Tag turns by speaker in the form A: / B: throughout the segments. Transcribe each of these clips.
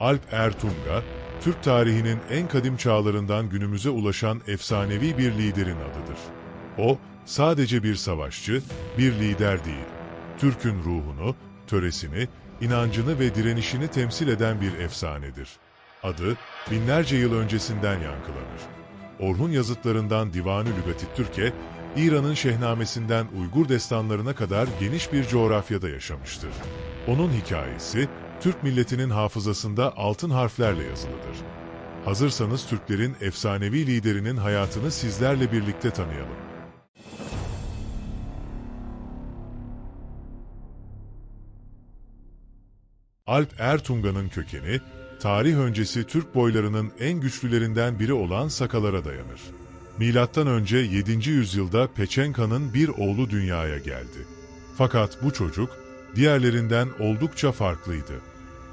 A: Alp Ertunga, Türk tarihinin en kadim çağlarından günümüze ulaşan efsanevi bir liderin adıdır. O, sadece bir savaşçı, bir lider değil. Türk'ün ruhunu, töresini, inancını ve direnişini temsil eden bir efsanedir. Adı, binlerce yıl öncesinden yankılanır. Orhun yazıtlarından Divanı Lügatit Türkiye, İran'ın Şehnamesinden Uygur destanlarına kadar geniş bir coğrafyada yaşamıştır. Onun hikayesi, Türk milletinin hafızasında altın harflerle yazılıdır. Hazırsanız Türklerin efsanevi liderinin hayatını sizlerle birlikte tanıyalım. Alp Ertunga'nın kökeni, tarih öncesi Türk boylarının en güçlülerinden biri olan Sakalara dayanır. Milattan önce 7. yüzyılda Peçenka'nın bir oğlu dünyaya geldi. Fakat bu çocuk diğerlerinden oldukça farklıydı.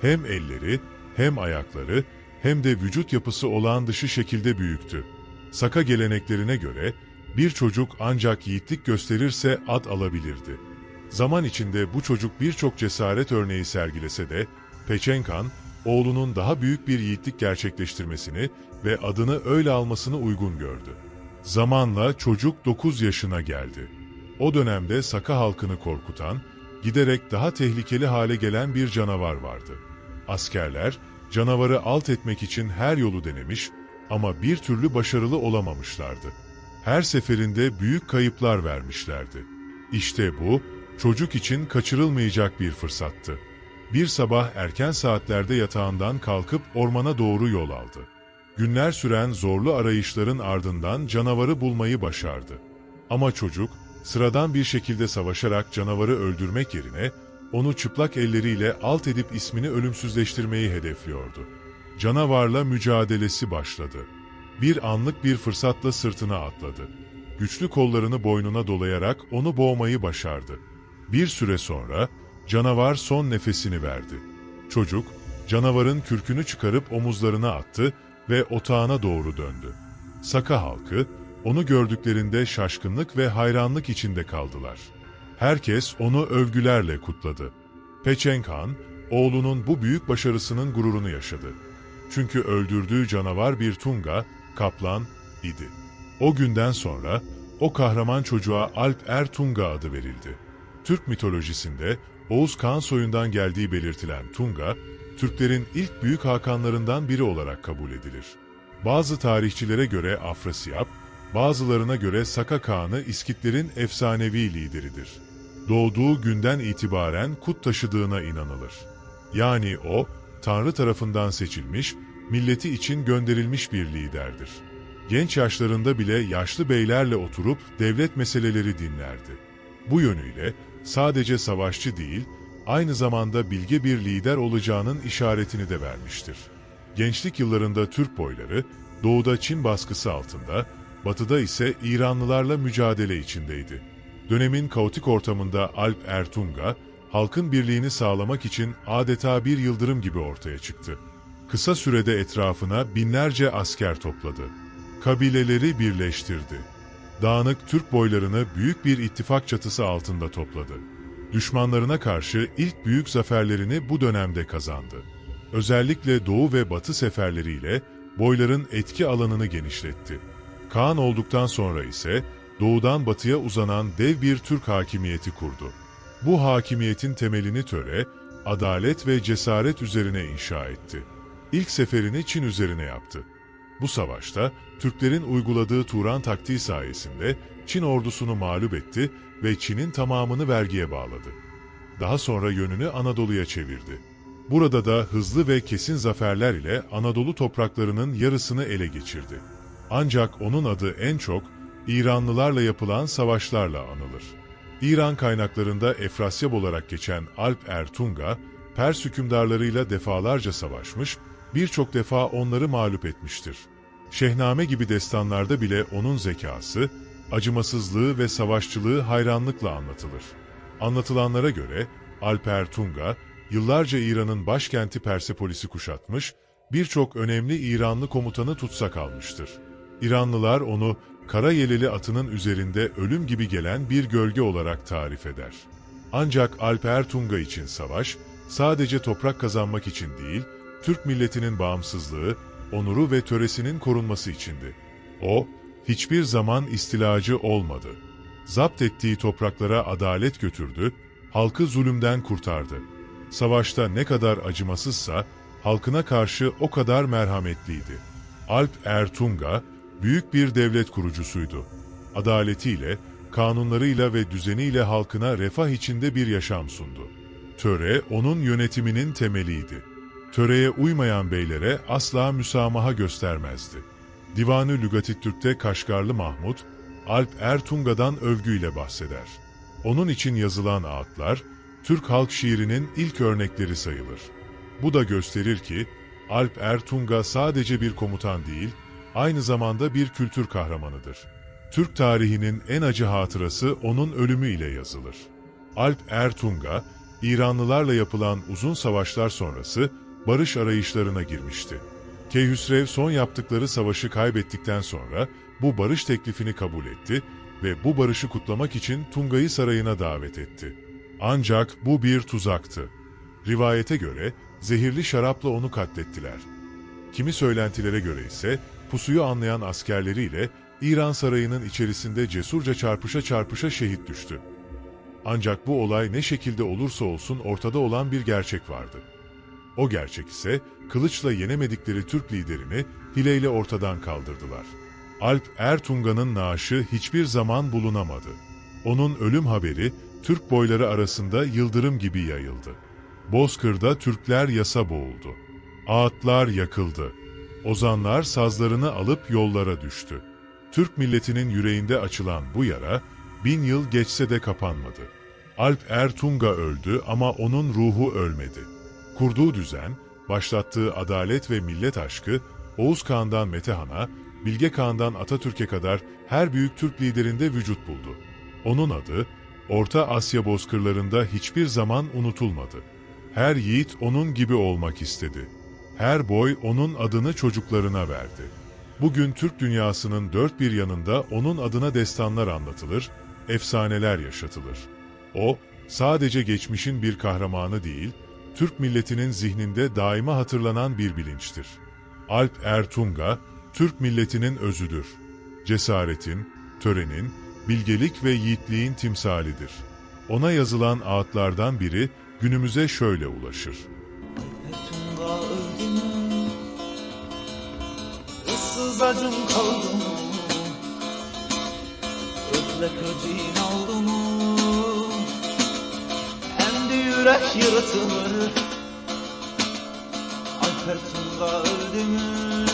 A: Hem elleri, hem ayakları, hem de vücut yapısı olağan dışı şekilde büyüktü. Saka geleneklerine göre bir çocuk ancak yiğitlik gösterirse ad alabilirdi. Zaman içinde bu çocuk birçok cesaret örneği sergilese de Peçenkan, oğlunun daha büyük bir yiğitlik gerçekleştirmesini ve adını öyle almasını uygun gördü. Zamanla çocuk 9 yaşına geldi. O dönemde Saka halkını korkutan, giderek daha tehlikeli hale gelen bir canavar vardı. Askerler, canavarı alt etmek için her yolu denemiş ama bir türlü başarılı olamamışlardı. Her seferinde büyük kayıplar vermişlerdi. İşte bu, çocuk için kaçırılmayacak bir fırsattı. Bir sabah erken saatlerde yatağından kalkıp ormana doğru yol aldı. Günler süren zorlu arayışların ardından canavarı bulmayı başardı. Ama çocuk, sıradan bir şekilde savaşarak canavarı öldürmek yerine, onu çıplak elleriyle alt edip ismini ölümsüzleştirmeyi hedefliyordu. Canavarla mücadelesi başladı. Bir anlık bir fırsatla sırtına atladı. Güçlü kollarını boynuna dolayarak onu boğmayı başardı. Bir süre sonra canavar son nefesini verdi. Çocuk, canavarın kürkünü çıkarıp omuzlarına attı ve otağına doğru döndü. Saka halkı, onu gördüklerinde şaşkınlık ve hayranlık içinde kaldılar. Herkes onu övgülerle kutladı. Peçenk Han, oğlunun bu büyük başarısının gururunu yaşadı. Çünkü öldürdüğü canavar bir Tunga, kaplan, idi. O günden sonra o kahraman çocuğa Alp Ertunga adı verildi. Türk mitolojisinde Oğuz Kağan soyundan geldiği belirtilen Tunga, Türklerin ilk büyük hakanlarından biri olarak kabul edilir. Bazı tarihçilere göre Afrasiyap, bazılarına göre Saka Kağan'ı İskitlerin efsanevi lideridir. Doğduğu günden itibaren kut taşıdığına inanılır. Yani o, Tanrı tarafından seçilmiş, milleti için gönderilmiş bir liderdir. Genç yaşlarında bile yaşlı beylerle oturup devlet meseleleri dinlerdi. Bu yönüyle sadece savaşçı değil, aynı zamanda bilge bir lider olacağının işaretini de vermiştir. Gençlik yıllarında Türk boyları, doğuda Çin baskısı altında, batıda ise İranlılarla mücadele içindeydi. Dönemin kaotik ortamında Alp Ertunga, halkın birliğini sağlamak için adeta bir yıldırım gibi ortaya çıktı. Kısa sürede etrafına binlerce asker topladı. Kabileleri birleştirdi. Dağınık Türk boylarını büyük bir ittifak çatısı altında topladı. Düşmanlarına karşı ilk büyük zaferlerini bu dönemde kazandı. Özellikle Doğu ve Batı seferleriyle boyların etki alanını genişletti. Kaan olduktan sonra ise doğudan batıya uzanan dev bir Türk hakimiyeti kurdu. Bu hakimiyetin temelini töre, adalet ve cesaret üzerine inşa etti. İlk seferini Çin üzerine yaptı. Bu savaşta Türklerin uyguladığı Turan taktiği sayesinde Çin ordusunu mağlup etti ve Çin'in tamamını vergiye bağladı. Daha sonra yönünü Anadolu'ya çevirdi. Burada da hızlı ve kesin zaferler ile Anadolu topraklarının yarısını ele geçirdi. Ancak onun adı en çok İranlılarla yapılan savaşlarla anılır. İran kaynaklarında Efrasyab olarak geçen Alp Ertunga, Pers hükümdarlarıyla defalarca savaşmış, birçok defa onları mağlup etmiştir. Şehname gibi destanlarda bile onun zekası, acımasızlığı ve savaşçılığı hayranlıkla anlatılır. Anlatılanlara göre Alper Tunga, yıllarca İran'ın başkenti Persepolis'i kuşatmış, birçok önemli İranlı komutanı tutsak almıştır. İranlılar onu kara yeleli atının üzerinde ölüm gibi gelen bir gölge olarak tarif eder. Ancak Alper Tunga için savaş, sadece toprak kazanmak için değil, Türk milletinin bağımsızlığı, onuru ve töresinin korunması içindi. O, hiçbir zaman istilacı olmadı. Zapt ettiği topraklara adalet götürdü, halkı zulümden kurtardı. Savaşta ne kadar acımasızsa, halkına karşı o kadar merhametliydi. Alp Ertunga, büyük bir devlet kurucusuydu. Adaletiyle, kanunlarıyla ve düzeniyle halkına refah içinde bir yaşam sundu. Töre, onun yönetiminin temeliydi. Töreye uymayan beylere asla müsamaha göstermezdi. Divanı Lügati Türk'te Kaşgarlı Mahmut, Alp Ertunga'dan övgüyle bahseder. Onun için yazılan ağıtlar, Türk halk şiirinin ilk örnekleri sayılır. Bu da gösterir ki, Alp Ertunga sadece bir komutan değil, aynı zamanda bir kültür kahramanıdır. Türk tarihinin en acı hatırası onun ölümüyle yazılır. Alp Ertunga, İranlılarla yapılan uzun savaşlar sonrası barış arayışlarına girmişti. Keyhüsrev son yaptıkları savaşı kaybettikten sonra bu barış teklifini kabul etti ve bu barışı kutlamak için Tunga'yı sarayına davet etti. Ancak bu bir tuzaktı. Rivayete göre zehirli şarapla onu katlettiler. Kimi söylentilere göre ise pusuyu anlayan askerleriyle İran sarayının içerisinde cesurca çarpışa çarpışa şehit düştü. Ancak bu olay ne şekilde olursa olsun ortada olan bir gerçek vardı. O gerçek ise kılıçla yenemedikleri Türk liderini hileyle ortadan kaldırdılar. Alp Ertunga'nın naaşı hiçbir zaman bulunamadı. Onun ölüm haberi Türk boyları arasında yıldırım gibi yayıldı. Bozkır'da Türkler yasa boğuldu. Ağıtlar yakıldı. Ozanlar sazlarını alıp yollara düştü. Türk milletinin yüreğinde açılan bu yara bin yıl geçse de kapanmadı. Alp Ertunga öldü ama onun ruhu ölmedi. Kurduğu düzen, başlattığı adalet ve millet aşkı, Oğuz Kağan'dan Metehan'a, Bilge Kağan'dan Atatürk'e kadar her büyük Türk liderinde vücut buldu. Onun adı, Orta Asya bozkırlarında hiçbir zaman unutulmadı. Her yiğit onun gibi olmak istedi. Her boy onun adını çocuklarına verdi. Bugün Türk dünyasının dört bir yanında onun adına destanlar anlatılır, efsaneler yaşatılır. O, sadece geçmişin bir kahramanı değil, Türk milletinin zihninde daima hatırlanan bir bilinçtir. Alp Ertunga, Türk milletinin özüdür. Cesaretin, törenin, bilgelik ve yiğitliğin timsalidir. Ona yazılan ağıtlardan biri günümüze şöyle ulaşır.
B: Issız acım kaldı mı? Ötlek öceğin aldı mı? Endi yürek yırtılır Alper Tunga öldü mü?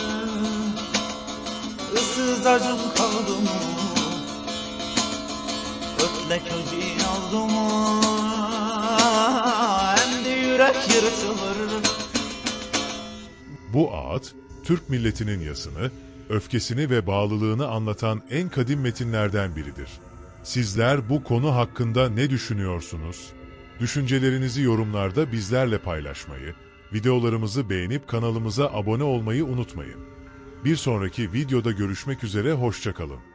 B: Issız acım kaldı mı? Ötlek öceğin aldı mı? Endi yürek yırtılır
A: Bu ağıt, Türk milletinin yasını, öfkesini ve bağlılığını anlatan en kadim metinlerden biridir. Sizler bu konu hakkında ne düşünüyorsunuz? Düşüncelerinizi yorumlarda bizlerle paylaşmayı, videolarımızı beğenip kanalımıza abone olmayı unutmayın. Bir sonraki videoda görüşmek üzere, hoşçakalın.